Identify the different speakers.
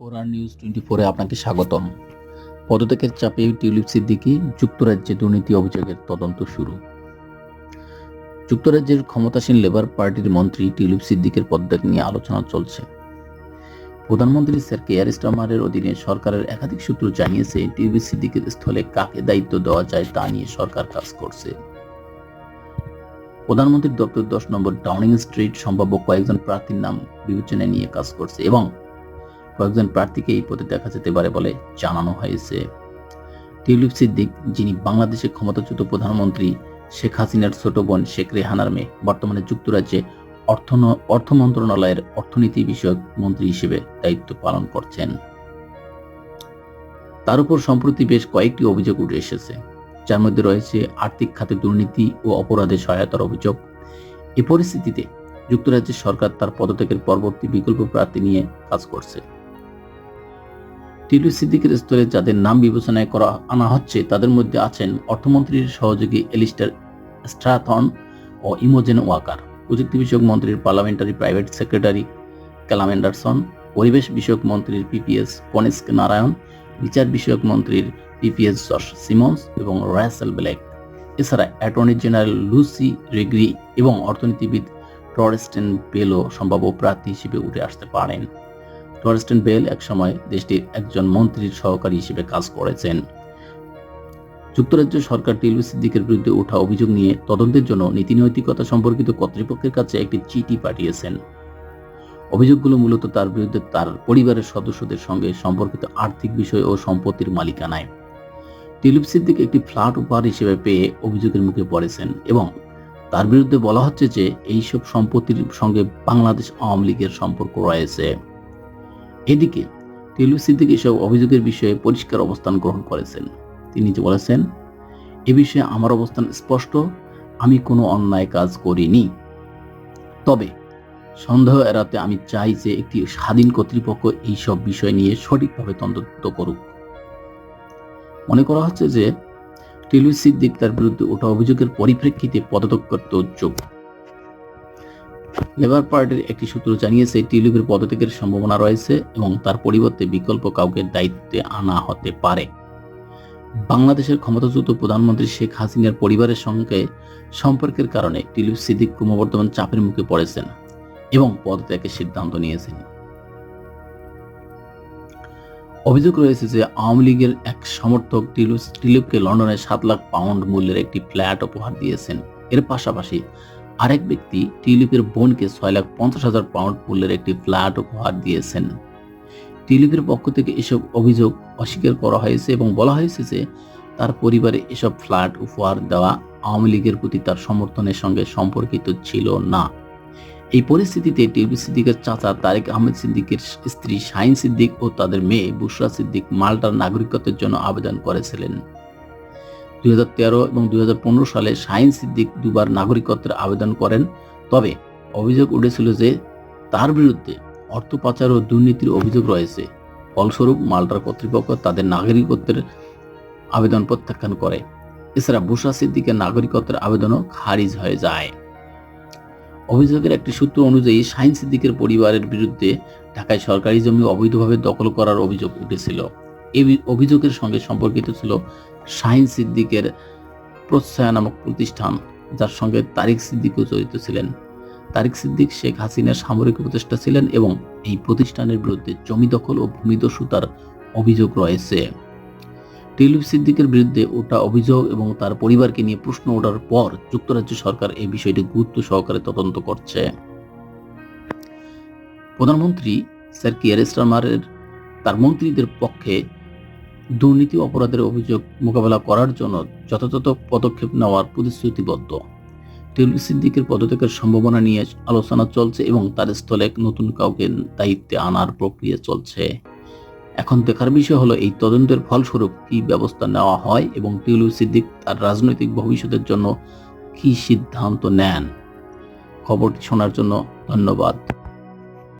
Speaker 1: ফোরার news twenty ফোরে আপনাকে স্বাগতম। পদত্যাগের চাপে টিউলিপ সিদ্দিকি যুক্তরাজ্যে দুর্নীতি অভিযোগের তদন্ত শুরু। যুক্তরাজ্যের ক্ষমতাসীন লেবার পার্টির মন্ত্রী টিউলিপ সিদ্দিকের পদত্যাগ নিয়ে আলোচনা চলছে। প্রধানমন্ত্রী স্যার কেয়ার স্টামারের অধীনে সরকারের একাধিক সূত্র জানিয়েছে টিউলিপ সিদ্দিকের স্থলে কাকে দায়িত্ব দেওয়া যায় তা নিয়ে সরকার কাজ করছে। প্রধানমন্ত্রীর দপ্তর দশ নম্বর ডাউনিং স্ট্রিট সম্ভাব্য কয়েকজন প্রার্থীর নাম বিবেচনায় নিয়ে কাজ করছে এবং কয়েকজন প্রার্থীকে এই পদে দেখা যেতে পারে বলে জানানো হয়েছে। টিউলিপ সিদ্দিক যিনি বাংলাদেশের ক্ষমতাচ্যুত প্রধানমন্ত্রী, শেখ হাসিনার ছোট বোন শেখ রেহানার মেয়ে, বর্তমানে যুক্তরাজ্যে অর্থ অর্থ মন্ত্রণালয়ের অর্থনীতি বিষয়ক মন্ত্রী হিসেবে দায়িত্ব পালন করছেন। তার উপর সম্প্রতি বেশ কয়েকটি অভিযোগ উঠে এসেছে, যার মধ্যে রয়েছে আর্থিক খাতে দুর্নীতি ও অপরাধে সহায়তার অভিযোগ। এ পরিস্থিতিতে যুক্তরাজ্যের সরকার তার পদত্যাগের পরবর্তী বিকল্প প্রার্থী নিয়ে কাজ করছে। টিলু সিদ্দিকের স্তরে যাদের নাম বিবেচনায় করা আনা হচ্ছে, তাদের মধ্যে আছেন অর্থমন্ত্রীর সহযোগী এলিস্টার স্ট্রাথন ও ইমোজেন ওয়াকার। প্রযুক্তি বিষয়ক মন্ত্রীর parliamentary private secretary Callum Anderson, পরিবেশ বিষয়ক মন্ত্রীর পিপিএস কনিস্ক নারায়ণ, বিচার বিষয়ক মন্ত্রীর পিপিএস জশ সিমন্স এবং রায়াসেল ব্ল্যাক এছাড়া অ্যাটর্নি জেনারেল লুসি রেগ্রি এবং অর্থনীতিবিদ টরেস্টেন বেলও সম্ভাব্য প্রার্থী হিসেবে উঠে আসতে পারেন। টরেস্টেন বেল একসময় দেশটির একজন মন্ত্রীর সহকারী হিসেবে কাজ করেছেন। যুক্তরাজ্য সরকার টিলু সিদ্দিকের বিরুদ্ধে ওঠা অভিযোগ নিয়ে তদন্তের জন্য নীতিনৈতিকতা সম্পর্কিত কর্তৃপক্ষের কাছে একটি চিঠি পাঠিয়েছেন। অভিযোগগুলো মূলত তার বিরুদ্ধে তার পরিবারের সদস্যদের সঙ্গে সম্পর্কিত আর্থিক বিষয় ও সম্পত্তির মালিকানায়। টিলুপ সিদ্দিক একটি ফ্ল্যাট উপহার হিসেবে পেয়ে অভিযোগের মুখে পড়েছেন এবং তার বিরুদ্ধে বলা হচ্ছে যে, এইসব সম্পত্তির সঙ্গে বাংলাদেশ আওয়ামী লীগের সম্পর্ক রয়েছে। এদিকে টিলু সিদ্দিক এসব অভিযোগের বিষয়ে পরিষ্কার অবস্থান গ্রহণ করেছেন। তিনি যে বলেছেন, এ বিষয়ে আমার অবস্থান স্পষ্ট, আমি কোনো অন্যায় কাজ করিনি। তবে সন্দেহ এড়াতে আমি চাই যে একটি স্বাধীন কর্তৃপক্ষ এই সব বিষয় নিয়ে সঠিকভাবে তদন্ত করুক। মনে করা হচ্ছে যে টিলু সিদ্দিক তার বিরুদ্ধে ওঠা অভিযোগের পরিপ্রেক্ষিতে পদত্যাগ করতে উদ্যোগ লেবার পার্টির একটি সূত্র জানিয়েছে টিলুবের পদত্যাগের সম্ভাবনা রয়েছে এবং তার পরিবর্তে বিকল্প কাউকে দায়িত্বে আনা হতে পারে। বাংলাদেশের ক্ষমতাচ্যুত প্রধানমন্ত্রী শেখ হাসিনার পরিবারের সঙ্গে সম্পর্কের কারণে টিলু সিদ্দিক ক্রমবর্ধমান চাপের মুখে পড়েছেন এবং পদত্যাগের সিদ্ধান্ত নিয়েছেন। অভিযোগ রয়েছে যে, আওয়ামী লীগের এক সমর্থক টিলু টিলুপকে লন্ডনে সাত লাখ পাউন্ড মূল্যের একটি ফ্ল্যাট উপহার দিয়েছেন। এর পাশাপাশি আরেক ব্যক্তি টিলিপের বোনকে ছয় লাখ পঞ্চাশ হাজার পাউন্ড মূল্যের একটি ফ্ল্যাট উপহার দিয়েছেন। টিলিপের পক্ষ থেকে এসব অভিযোগ অস্বীকার করা হয়েছে এবং বলা হয়েছে যে তার পরিবারে এসব ফ্ল্যাট উপহার দেওয়া আওয়ামী লীগের প্রতি তার সমর্থনের সঙ্গে সম্পর্কিত ছিল না। এই পরিস্থিতিতে টিভি সিদ্দিকের চাচা তারেক আহমেদ সিদ্দিকের স্ত্রী শাহিন সিদ্দিক ও তাদের মেয়ে বুশরা সিদ্দিক মাল্টার নাগরিকত্বের জন্য আবেদন করেছিলেন। তেরো এবং দুই হাজার পনেরো সালে শাহিন সিদ্দিক দুবার নাগরিকত্বের আবেদন করেন। তবে অভিযোগ উঠেছিল যে তার বিরুদ্ধে অর্থ পাচার ও দুর্নীতির অভিযোগ রয়েছে। ফলস্বরূপ মাল্টার কর্তৃপক্ষ তাদের নাগরিকত্বের আবেদন প্রত্যাখ্যান করে। এছাড়া বুসা সিদ্দিকের নাগরিকত্বের আবেদনও খারিজ হয়ে যায়। অভিযোগের একটি সূত্র অনুযায়ী শাহিন সিদ্দিকের পরিবারের বিরুদ্ধে ঢাকায় সরকারি জমি অবৈধভাবে দখল করার অভিযোগ উঠেছিল। এই অভিযোগের সঙ্গে সম্পর্কিত ছিল শাহিন সিদ্দিকের প্রত্যয় নামক প্রতিষ্ঠান, যার সঙ্গে তারিক সিদ্দিকও জড়িত ছিলেন। তারিক সিদ্দিক, শেখ হাসিনার সামরিক উপদেষ্টা ছিলেন এবং এই প্রতিষ্ঠানের বিরুদ্ধে জমি দখল ও ভূমিদস্যুতার অভিযোগ রয়েছে। টিলু সিদ্দিকের বিরুদ্ধে ওটা অভিযোগ এবং তার পরিবারকে নিয়ে প্রশ্ন ওঠার পর যুক্তরাজ্য সরকার এই বিষয়টি গুরুত্ব সহকারে তদন্ত করছে। প্রধানমন্ত্রী স্যার কিয়ার স্টারমারের তার মন্ত্রীদের পক্ষে দুর্নীতি অপরাধের অভিযোগ মোকাবেলা করার জন্য যথাযথ পদক্ষেপ নেওয়ার প্রতিশ্রুতিবদ্ধ। টিলু সিদ্দিকের পদত্যাগের সম্ভাবনা নিয়ে আলোচনা চলছে এবং তার স্থলে নতুন কাউকে দায়িত্বে আনার প্রক্রিয়া চলছে। এখন দেখার বিষয় হলো, এই তদন্তের ফলস্বরূপ কি ব্যবস্থা নেওয়া হয় এবং টিলু সিদ্দিক তার রাজনৈতিক ভবিষ্যতের জন্য কি সিদ্ধান্ত নেন? খবরটি শোনার জন্য ধন্যবাদ।